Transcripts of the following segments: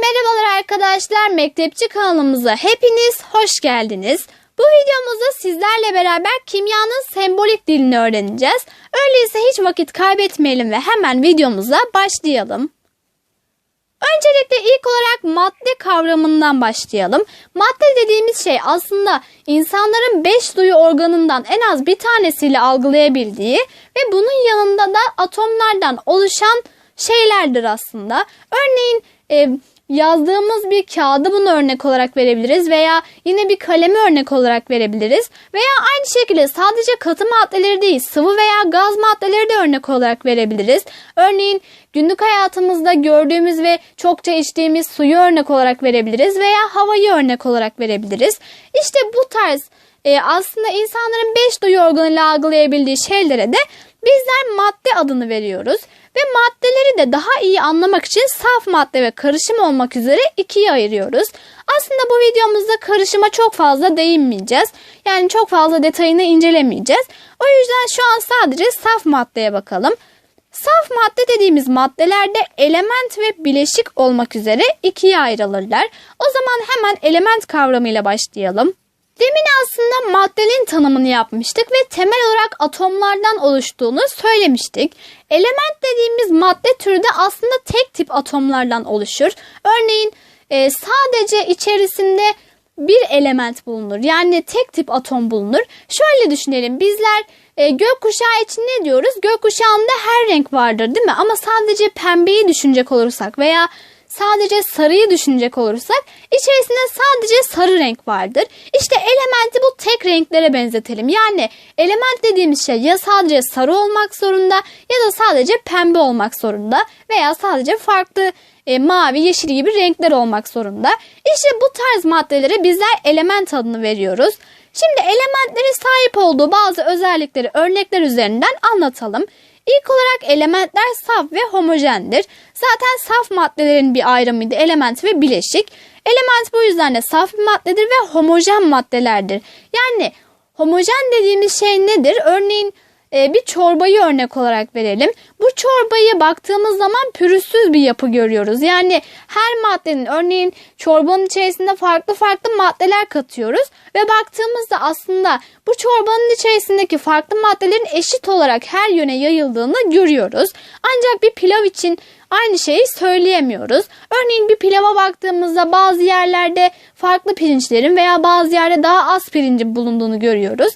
merhabalar arkadaşlar. Mektepçi kanalımıza hepiniz hoş geldiniz. Bu videomuzda sizlerle beraber kimyanın sembolik dilini öğreneceğiz. Öyleyse hiç vakit kaybetmeyelim ve hemen videomuza başlayalım. Öncelikle ilk olarak madde kavramından başlayalım. Madde dediğimiz şey aslında insanların beş duyu organından en az bir tanesiyle algılayabildiği ve bunun yanında da atomlardan oluşan şeylerdir aslında. Örneğin e, yazdığımız bir kağıdı bunu örnek olarak verebiliriz veya yine bir kalemi örnek olarak verebiliriz veya aynı şekilde sadece katı maddeleri değil sıvı veya gaz maddeleri de örnek olarak verebiliriz. Örneğin günlük hayatımızda gördüğümüz ve çokça içtiğimiz suyu örnek olarak verebiliriz veya havayı örnek olarak verebiliriz. İşte bu tarz e, aslında insanların beş duyu organıyla algılayabildiği şeylere de bizler madde adını veriyoruz. Ve maddeleri de daha iyi anlamak için saf madde ve karışım olmak üzere ikiye ayırıyoruz. Aslında bu videomuzda karışıma çok fazla değinmeyeceğiz. Yani çok fazla detayını incelemeyeceğiz. O yüzden şu an sadece saf maddeye bakalım. Saf madde dediğimiz maddelerde element ve bileşik olmak üzere ikiye ayrılırlar. O zaman hemen element kavramıyla başlayalım. Demin aslında maddenin tanımını yapmıştık ve temel olarak atomlardan oluştuğunu söylemiştik. Element dediğimiz madde türü de aslında tek tip atomlardan oluşur. Örneğin e, sadece içerisinde bir element bulunur. Yani tek tip atom bulunur. Şöyle düşünelim bizler e, gökkuşağı için ne diyoruz? Gökkuşağında her renk vardır değil mi? Ama sadece pembeyi düşünecek olursak veya sadece sarıyı düşünecek olursak içerisinde sadece sarı renk vardır. İşte elementi bu tek renklere benzetelim. Yani element dediğimiz şey ya sadece sarı olmak zorunda ya da sadece pembe olmak zorunda veya sadece farklı e, mavi, yeşil gibi renkler olmak zorunda. İşte bu tarz maddelere bizler element adını veriyoruz. Şimdi elementlerin sahip olduğu bazı özellikleri örnekler üzerinden anlatalım. İlk olarak elementler saf ve homojendir. Zaten saf maddelerin bir ayrımıydı element ve bileşik. Element bu yüzden de saf bir maddedir ve homojen maddelerdir. Yani homojen dediğimiz şey nedir? Örneğin e, bir çorbayı örnek olarak verelim. Bu çorbayı baktığımız zaman pürüzsüz bir yapı görüyoruz. Yani her maddenin örneğin çorbanın içerisinde farklı farklı maddeler katıyoruz ve baktığımızda aslında bu çorbanın içerisindeki farklı maddelerin eşit olarak her yöne yayıldığını görüyoruz. Ancak bir pilav için aynı şeyi söyleyemiyoruz. Örneğin bir pilava baktığımızda bazı yerlerde farklı pirinçlerin veya bazı yerde daha az pirincin bulunduğunu görüyoruz.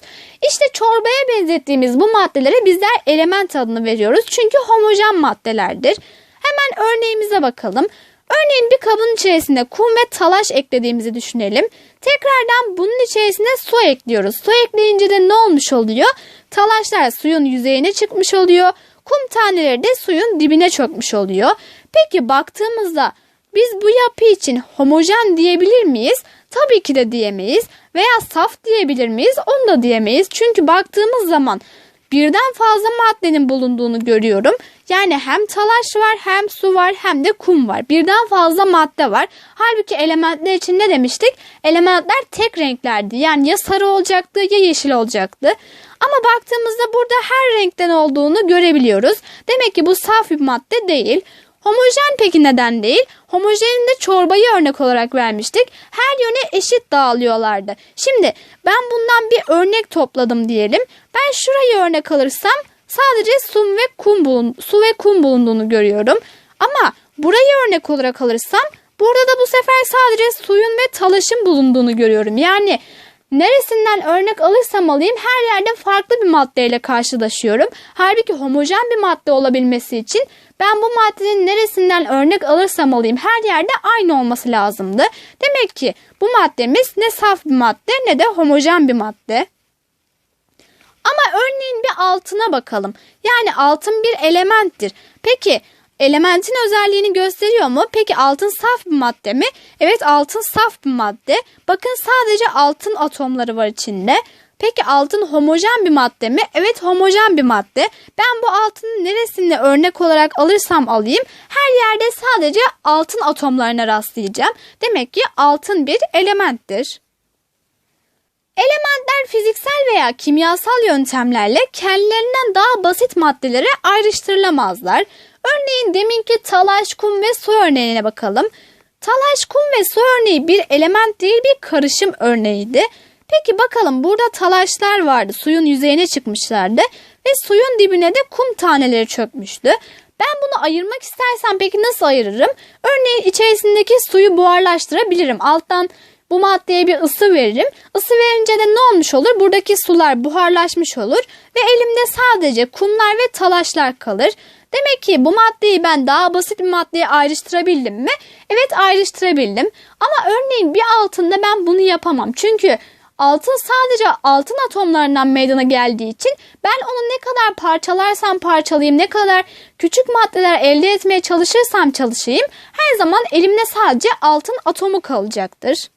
İşte çorbaya benzettiğimiz bu maddelere bizler element adını veriyoruz. Çünkü homojen maddelerdir. Hemen örneğimize bakalım. Örneğin bir kabın içerisinde kum ve talaş eklediğimizi düşünelim. Tekrardan bunun içerisine su ekliyoruz. Su ekleyince de ne olmuş oluyor? Talaşlar suyun yüzeyine çıkmış oluyor. Kum taneleri de suyun dibine çökmüş oluyor. Peki baktığımızda biz bu yapı için homojen diyebilir miyiz? Tabii ki de diyemeyiz. Veya saf diyebilir miyiz? Onu da diyemeyiz. Çünkü baktığımız zaman birden fazla maddenin bulunduğunu görüyorum. Yani hem talaş var hem su var hem de kum var. Birden fazla madde var. Halbuki elementler için ne demiştik? Elementler tek renklerdi. Yani ya sarı olacaktı ya yeşil olacaktı. Ama baktığımızda burada her renkten olduğunu görebiliyoruz. Demek ki bu saf bir madde değil. Homojen peki neden değil? Homojenin de çorbayı örnek olarak vermiştik. Her yöne eşit dağılıyorlardı. Şimdi ben bundan bir örnek topladım diyelim. Ben şurayı örnek alırsam sadece su ve kum bulun su ve kum bulunduğunu görüyorum. Ama burayı örnek olarak alırsam burada da bu sefer sadece suyun ve talaşın bulunduğunu görüyorum. Yani Neresinden örnek alırsam alayım her yerde farklı bir maddeyle karşılaşıyorum. Halbuki homojen bir madde olabilmesi için ben bu maddenin neresinden örnek alırsam alayım her yerde aynı olması lazımdı. Demek ki bu maddemiz ne saf bir madde ne de homojen bir madde. Ama örneğin bir altına bakalım. Yani altın bir elementtir. Peki elementin özelliğini gösteriyor mu? Peki altın saf bir madde mi? Evet altın saf bir madde. Bakın sadece altın atomları var içinde. Peki altın homojen bir madde mi? Evet homojen bir madde. Ben bu altının neresinde örnek olarak alırsam alayım her yerde sadece altın atomlarına rastlayacağım. Demek ki altın bir elementtir. Elementler fiziksel veya kimyasal yöntemlerle kendilerinden daha basit maddelere ayrıştırılamazlar. Örneğin deminki talaş, kum ve su örneğine bakalım. Talaş, kum ve su örneği bir element değil bir karışım örneğiydi. Peki bakalım burada talaşlar vardı. Suyun yüzeyine çıkmışlardı ve suyun dibine de kum taneleri çökmüştü. Ben bunu ayırmak istersem peki nasıl ayırırım? Örneğin içerisindeki suyu buharlaştırabilirim. Alttan bu maddeye bir ısı veririm. Isı verince de ne olmuş olur? Buradaki sular buharlaşmış olur ve elimde sadece kumlar ve talaşlar kalır. Demek ki bu maddeyi ben daha basit bir maddeye ayrıştırabildim mi? Evet ayrıştırabildim. Ama örneğin bir altında ben bunu yapamam. Çünkü altın sadece altın atomlarından meydana geldiği için ben onu ne kadar parçalarsam parçalayayım, ne kadar küçük maddeler elde etmeye çalışırsam çalışayım her zaman elimde sadece altın atomu kalacaktır.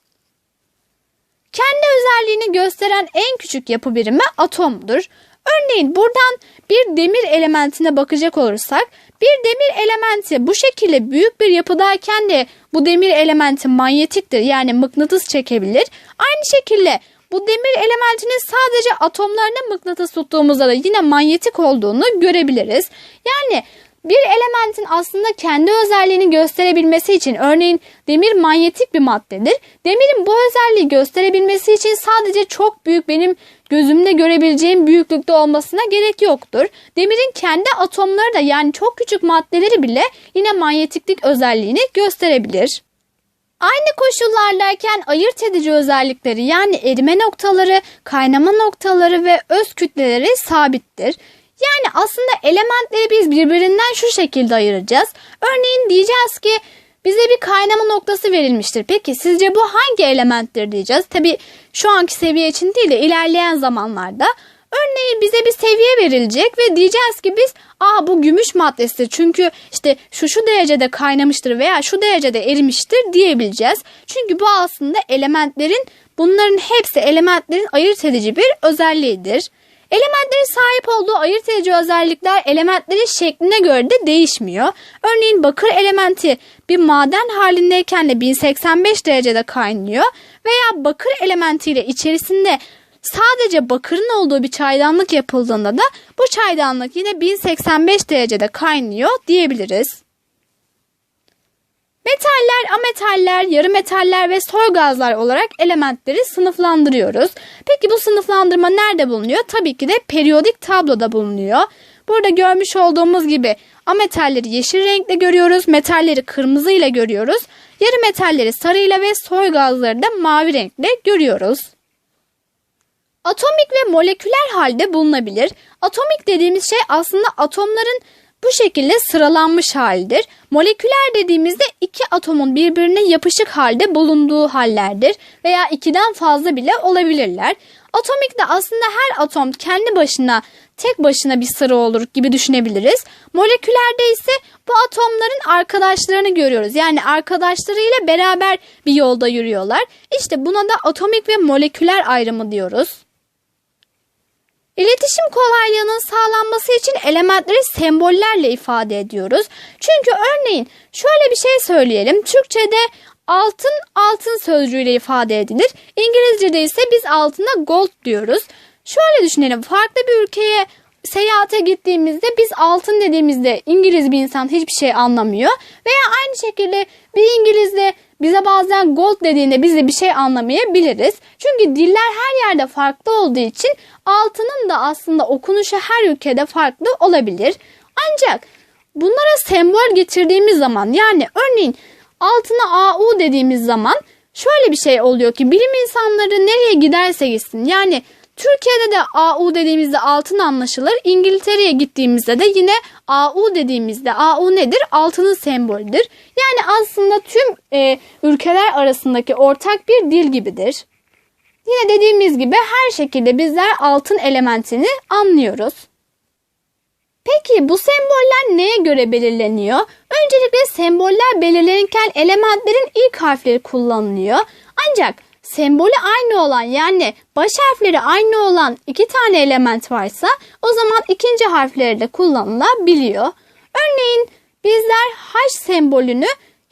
Kendi özelliğini gösteren en küçük yapı birimi atomdur. Örneğin buradan bir demir elementine bakacak olursak bir demir elementi bu şekilde büyük bir yapıdayken de bu demir elementi manyetiktir yani mıknatıs çekebilir. Aynı şekilde bu demir elementinin sadece atomlarına mıknatıs tuttuğumuzda da yine manyetik olduğunu görebiliriz. Yani bir elementin aslında kendi özelliğini gösterebilmesi için örneğin demir manyetik bir maddedir. Demirin bu özelliği gösterebilmesi için sadece çok büyük benim gözümle görebileceğim büyüklükte olmasına gerek yoktur. Demirin kendi atomları da yani çok küçük maddeleri bile yine manyetiklik özelliğini gösterebilir. Aynı koşullardayken ayırt edici özellikleri yani erime noktaları, kaynama noktaları ve öz kütleleri sabittir. Yani aslında elementleri biz birbirinden şu şekilde ayıracağız. Örneğin diyeceğiz ki bize bir kaynama noktası verilmiştir. Peki sizce bu hangi elementtir diyeceğiz. Tabi şu anki seviye için değil de ilerleyen zamanlarda. Örneğin bize bir seviye verilecek ve diyeceğiz ki biz aa bu gümüş maddesidir çünkü işte şu şu derecede kaynamıştır veya şu derecede erimiştir diyebileceğiz. Çünkü bu aslında elementlerin bunların hepsi elementlerin ayırt edici bir özelliğidir. Elementlerin sahip olduğu ayırt edici özellikler elementlerin şekline göre de değişmiyor. Örneğin bakır elementi bir maden halindeyken de 1085 derecede kaynıyor veya bakır elementiyle içerisinde sadece bakırın olduğu bir çaydanlık yapıldığında da bu çaydanlık yine 1085 derecede kaynıyor diyebiliriz. Metaller, ametaller, yarı metaller ve soy gazlar olarak elementleri sınıflandırıyoruz. Peki bu sınıflandırma nerede bulunuyor? Tabii ki de periyodik tabloda bulunuyor. Burada görmüş olduğumuz gibi ametalleri yeşil renkle görüyoruz, metalleri kırmızı ile görüyoruz. Yarı metalleri sarıyla ve soy gazları da mavi renkle görüyoruz. Atomik ve moleküler halde bulunabilir. Atomik dediğimiz şey aslında atomların bu şekilde sıralanmış halidir. Moleküler dediğimizde iki atomun birbirine yapışık halde bulunduğu hallerdir veya ikiden fazla bile olabilirler. Atomik de aslında her atom kendi başına tek başına bir sıra olur gibi düşünebiliriz. Molekülerde ise bu atomların arkadaşlarını görüyoruz. Yani arkadaşlarıyla beraber bir yolda yürüyorlar. İşte buna da atomik ve moleküler ayrımı diyoruz. İletişim kolaylığının sağlanması için elementleri sembollerle ifade ediyoruz. Çünkü örneğin şöyle bir şey söyleyelim. Türkçe'de altın altın sözcüğüyle ifade edilir. İngilizce'de ise biz altına gold diyoruz. Şöyle düşünelim. Farklı bir ülkeye seyahate gittiğimizde biz altın dediğimizde İngiliz bir insan hiçbir şey anlamıyor. Veya aynı şekilde bir İngiliz de bize bazen gold dediğinde biz de bir şey anlamayabiliriz. Çünkü diller her yerde farklı olduğu için altının da aslında okunuşu her ülkede farklı olabilir. Ancak bunlara sembol getirdiğimiz zaman yani örneğin altına AU dediğimiz zaman şöyle bir şey oluyor ki bilim insanları nereye giderse gitsin yani Türkiye'de de AU dediğimizde altın anlaşılır. İngiltere'ye gittiğimizde de yine AU dediğimizde AU nedir? Altının sembolüdür. Yani aslında tüm e, ülkeler arasındaki ortak bir dil gibidir. Yine dediğimiz gibi her şekilde bizler altın elementini anlıyoruz. Peki bu semboller neye göre belirleniyor? Öncelikle semboller belirlenirken elementlerin ilk harfleri kullanılıyor. Ancak sembolü aynı olan yani baş harfleri aynı olan iki tane element varsa o zaman ikinci harfleri de kullanılabiliyor. Örneğin bizler H sembolünü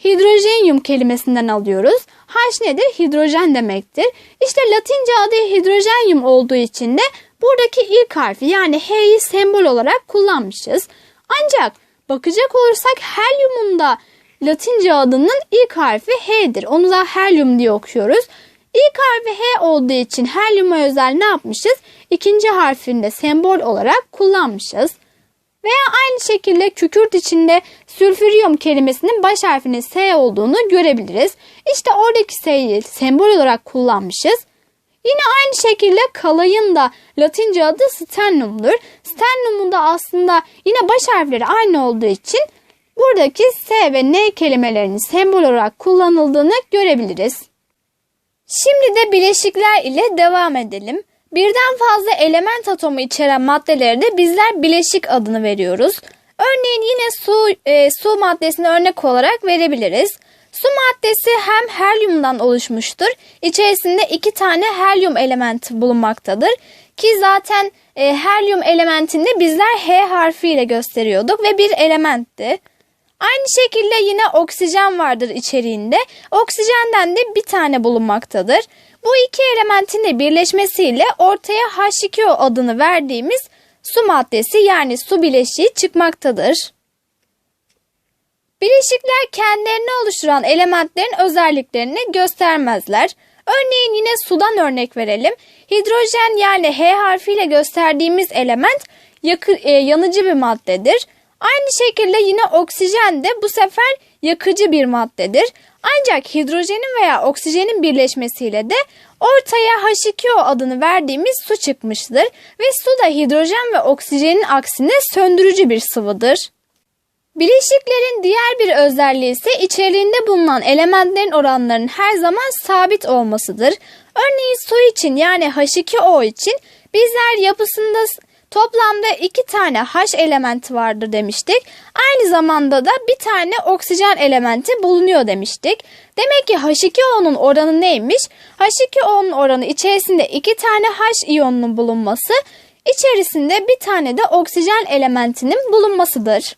hidrojenyum kelimesinden alıyoruz. H nedir? Hidrojen demektir. İşte Latince adı hidrojenyum olduğu için de buradaki ilk harfi yani H'yi sembol olarak kullanmışız. Ancak bakacak olursak helyumun da Latince adının ilk harfi H'dir. Onu da helyum diye okuyoruz. İlk harfi H olduğu için helyuma özel ne yapmışız? İkinci harfini de sembol olarak kullanmışız. Veya aynı şekilde kükürt içinde sülfüryum kelimesinin baş harfinin S olduğunu görebiliriz. İşte oradaki S'yi sembol olarak kullanmışız. Yine aynı şekilde kalayın da Latince adı sternumdur. Sternum'un da aslında yine baş harfleri aynı olduğu için buradaki S ve N kelimelerinin sembol olarak kullanıldığını görebiliriz. Şimdi de bileşikler ile devam edelim. Birden fazla element atomu içeren maddelere de bizler bileşik adını veriyoruz. Örneğin yine su, e, su maddesini örnek olarak verebiliriz. Su maddesi hem helyumdan oluşmuştur. İçerisinde iki tane helyum elementi bulunmaktadır. Ki zaten e, helyum elementini bizler H harfiyle gösteriyorduk ve bir elementti. Aynı şekilde yine oksijen vardır içeriğinde. Oksijenden de bir tane bulunmaktadır. Bu iki elementin de birleşmesiyle ortaya H2O adını verdiğimiz su maddesi yani su bileşiği çıkmaktadır. Bileşikler kendilerini oluşturan elementlerin özelliklerini göstermezler. Örneğin yine sudan örnek verelim. Hidrojen yani H harfiyle gösterdiğimiz element yakı, e, yanıcı bir maddedir. Aynı şekilde yine oksijen de bu sefer yakıcı bir maddedir. Ancak hidrojenin veya oksijenin birleşmesiyle de ortaya H2O adını verdiğimiz su çıkmıştır ve su da hidrojen ve oksijenin aksine söndürücü bir sıvıdır. Bileşiklerin diğer bir özelliği ise içeriğinde bulunan elementlerin oranlarının her zaman sabit olmasıdır. Örneğin su için yani H2O için bizler yapısında toplamda iki tane H elementi vardır demiştik. Aynı zamanda da bir tane oksijen elementi bulunuyor demiştik. Demek ki H2O'nun oranı neymiş? H2O'nun oranı içerisinde iki tane H iyonunun bulunması, içerisinde bir tane de oksijen elementinin bulunmasıdır.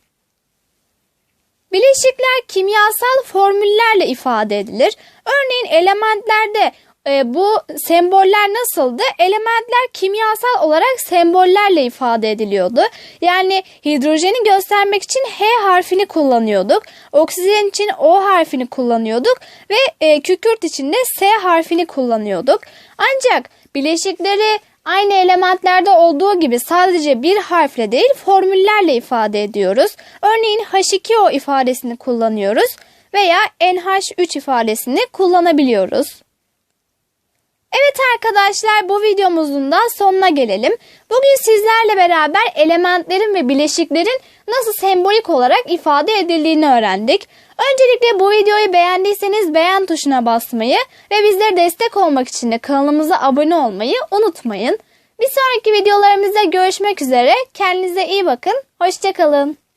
Bileşikler kimyasal formüllerle ifade edilir. Örneğin elementlerde e, bu semboller nasıldı? Elementler kimyasal olarak sembollerle ifade ediliyordu. Yani hidrojeni göstermek için H harfini kullanıyorduk. Oksijen için O harfini kullanıyorduk ve e, kükürt için de S harfini kullanıyorduk. Ancak bileşikleri aynı elementlerde olduğu gibi sadece bir harfle değil formüllerle ifade ediyoruz. Örneğin H2O ifadesini kullanıyoruz veya NH3 ifadesini kullanabiliyoruz. Evet arkadaşlar bu videomuzun da sonuna gelelim. Bugün sizlerle beraber elementlerin ve bileşiklerin nasıl sembolik olarak ifade edildiğini öğrendik. Öncelikle bu videoyu beğendiyseniz beğen tuşuna basmayı ve bizlere destek olmak için de kanalımıza abone olmayı unutmayın. Bir sonraki videolarımızda görüşmek üzere. Kendinize iyi bakın. Hoşçakalın.